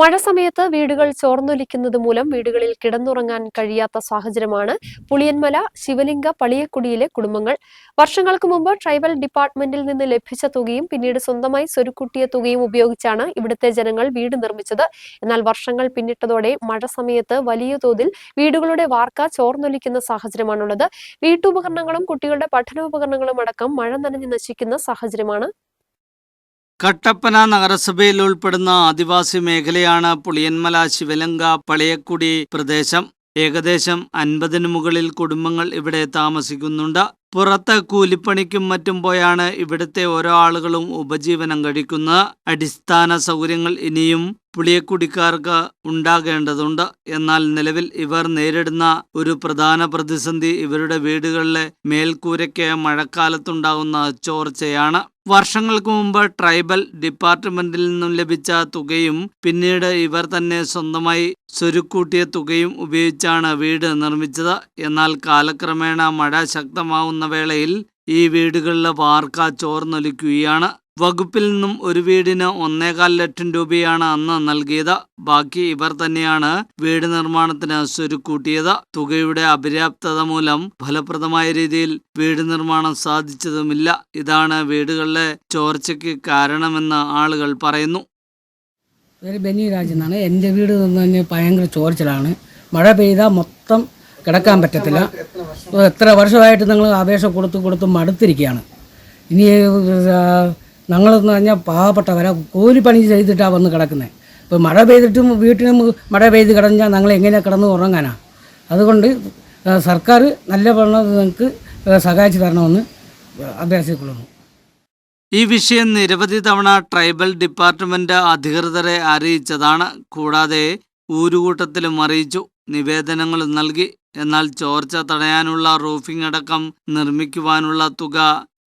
മഴ സമയത്ത് വീടുകൾ ചോർന്നൊലിക്കുന്നത് മൂലം വീടുകളിൽ കിടന്നുറങ്ങാൻ കഴിയാത്ത സാഹചര്യമാണ് പുളിയന്മല ശിവലിംഗ പളിയക്കുടിയിലെ കുടുംബങ്ങൾ. വർഷങ്ങൾക്ക് മുമ്പ് ട്രൈബൽ ഡിപ്പാർട്ട്മെന്റിൽ നിന്ന് ലഭിച്ച തുകയും പിന്നീട് സ്വന്തമായി സ്വരുക്കൂട്ടിയ തുകയും ഉപയോഗിച്ചാണ് ഇവിടുത്തെ ജനങ്ങൾ വീട് നിർമ്മിച്ചത്. എന്നാൽ വർഷങ്ങൾ പിന്നിട്ടതോടെ മഴ സമയത്ത് വലിയ തോതിൽ വീടുകളുടെ വാർക്ക ചോർന്നൊലിക്കുന്ന സാഹചര്യമാണുള്ളത്. വീട്ടുപകരണങ്ങളും കുട്ടികളുടെ പഠനോപകരണങ്ങളും അടക്കം മഴ നനഞ്ഞ് നശിക്കുന്ന സാഹചര്യമാണ് കട്ടപ്പന നഗരസഭയിൽ ഉൾപ്പെടുന്ന ആദിവാസി മേഖലയാണ് പുളിയന്മല ശിവലങ്ക പളയക്കുടി പ്രദേശം. ഏകദേശം അൻപതിനു മുകളിൽ കുടുംബങ്ങൾ ഇവിടെ താമസിക്കുന്നുണ്ട്. പുറത്ത് കൂലിപ്പണിക്കും മറ്റും പോയാണ് ഇവിടുത്തെ ഓരോ ആളുകളും ഉപജീവനം കഴിക്കുന്നത്. അടിസ്ഥാന സൗകര്യങ്ങൾ ഇനിയും പുളിയക്കുടിക്കാർക്ക് ഉണ്ടാകേണ്ടതുണ്ട്. എന്നാൽ നിലവിൽ ഇവർ നേരിടുന്ന ഒരു പ്രധാന പ്രതിസന്ധി ഇവരുടെ വീടുകളിലെ മേൽക്കൂരയ്ക്ക് മഴക്കാലത്തുണ്ടാകുന്ന ചോർച്ചയാണ്. വർഷങ്ങൾക്ക് മുമ്പ് ട്രൈബൽ ഡിപ്പാർട്ട്മെന്റിൽ നിന്നും ലഭിച്ച തുകയും പിന്നീട് ഇവർ തന്നെ സ്വന്തമായി സ്വരുക്കൂട്ടിയ തുകയും ഉപയോഗിച്ചാണ് വീട് നിർമ്മിച്ചത്. എന്നാൽ കാലക്രമേണ മഴ ശക്തമാവുന്ന വേളയിൽ ഈ വീടുകളിലെ വാർക്ക ചോർന്നൊലിക്കുകയാണ്. വകുപ്പിൽ നിന്നും ഒരു വീടിന് ഒന്നേകാൽ ലക്ഷം രൂപയാണ് അന്ന് നൽകിയത്. ബാക്കി ഇവർ തന്നെയാണ് വീട് നിർമ്മാണത്തിന് സ്വരുക്കൂട്ടിയത്. തുകയുടെ അപര്യാപ്തത മൂലം ഫലപ്രദമായ രീതിയിൽ വീട് നിർമ്മാണം സാധിച്ചതുമില്ല. ഇതാണ് വീടുകളിലെ ചോർച്ചയ്ക്ക് കാരണമെന്ന് ആളുകൾ പറയുന്നു. പേര് ബെന്നി രാജെന്നാണ് എന്റെ വീട് ഭയങ്കര ചോർച്ചലാണ്. മഴ പെയ്താൽ മൊത്തം കിടക്കാൻ പറ്റത്തില്ല. എത്ര വർഷമായിട്ട് നിങ്ങൾ അപേക്ഷ കൊടുത്ത് കൊടുത്ത് മടുത്തിരിക്കുകയാണ്. ഇനി ഞങ്ങളെന്ന് പറഞ്ഞാൽ പാവപ്പെട്ടവരാ പണി ചെയ്തിട്ടാണ് വന്ന് കിടക്കുന്നത് ഇപ്പോൾ മഴ പെയ്തിട്ടും വീട്ടിലും മഴ പെയ്ത് കിടഞ്ഞാൽ ഞങ്ങൾ എങ്ങനെ കിടന്ന് ഉറങ്ങാനാ? അതുകൊണ്ട് സർക്കാർ നല്ല പണത് നിങ്ങൾക്ക് സഹായിച്ചു തരണമെന്ന് അഭ്യർത്ഥിക്കൊള്ളുന്നു ഈ വിഷയം നിരവധി തവണ ട്രൈബൽ ഡിപ്പാർട്ട്മെന്റ് അധികൃതരെ അറിയിച്ചതാണ്. കൂടാതെ ഊരുകൂട്ടത്തിലും അറിയിച്ചു. നിവേദനങ്ങൾ നൽകി. എന്നാൽ ചോർച്ച തടയാനുള്ള റൂഫിംഗ് അടക്കം നിർമ്മിക്കുവാനുള്ള തുക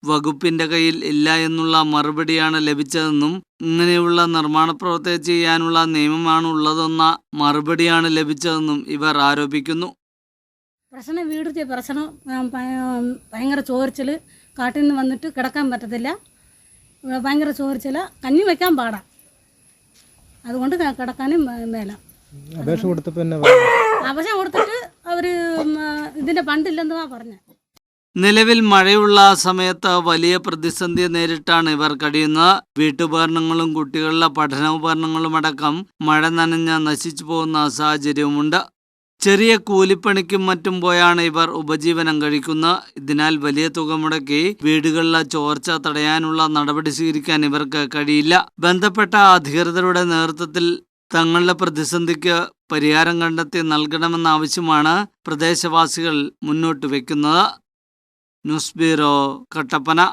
വകുപ്പിന്റെ കയ്യിൽ ഇല്ല എന്നുള്ള മറുപടിയാണ് ലഭിച്ചതെന്നും ഇങ്ങനെയുള്ള നിർമ്മാണ പ്രവൃത്തി ചെയ്യാനുള്ള നിയമമാണ് ഉള്ളതെന്ന മറുപടിയാണ് ലഭിച്ചതെന്നും ഇവർ ആരോപിക്കുന്നു. പ്രശ്നം വീടിന്റെ പ്രശ്നം ഭയങ്കര ചോർച്ചൽ കാട്ടിൽ നിന്ന് വന്നിട്ട് കിടക്കാൻ പറ്റത്തില്ല. ഭയങ്കര ചോർച്ചൽ കഞ്ഞി വെക്കാൻ പാടാം. അതുകൊണ്ട് കിടക്കാനും മേല. അപേക്ഷ കൊടുത്തപ്പോൾ അപേക്ഷ കൊടുത്തിട്ട് അവർ ഇതിന്റെ പണ്ടില്ലെന്നുവാ പറഞ്ഞത് നിലവിൽ മഴയുള്ള സമയത്ത് വലിയ പ്രതിസന്ധി നേരിട്ടാണ് ഇവർ കഴിയുന്നത്. വീട്ടുപകരണങ്ങളും കുട്ടികളുടെ പഠനോപകരണങ്ങളും അടക്കം മഴ നനഞ്ഞ നശിച്ചു പോകുന്ന സാഹചര്യവുമുണ്ട്. ചെറിയ കൂലിപ്പണിക്കും മറ്റും പോയാണ് ഇവർ ഉപജീവനം കഴിക്കുന്നത്. ഇതിനാൽ വലിയ തുക മുടക്കി വീടുകളിലെ ചോർച്ച തടയാനുള്ള നടപടി സ്വീകരിക്കാൻ ഇവർക്ക് കഴിയില്ല. ബന്ധപ്പെട്ട അധികൃതരുടെ നേതൃത്വത്തിൽ തങ്ങളുടെ പ്രതിസന്ധിക്ക് പരിഹാരം കണ്ടെത്തി നൽകണമെന്ന ആവശ്യമാണ് പ്രദേശവാസികൾ മുന്നോട്ട് വയ്ക്കുന്നത്. nuusbiro kattapana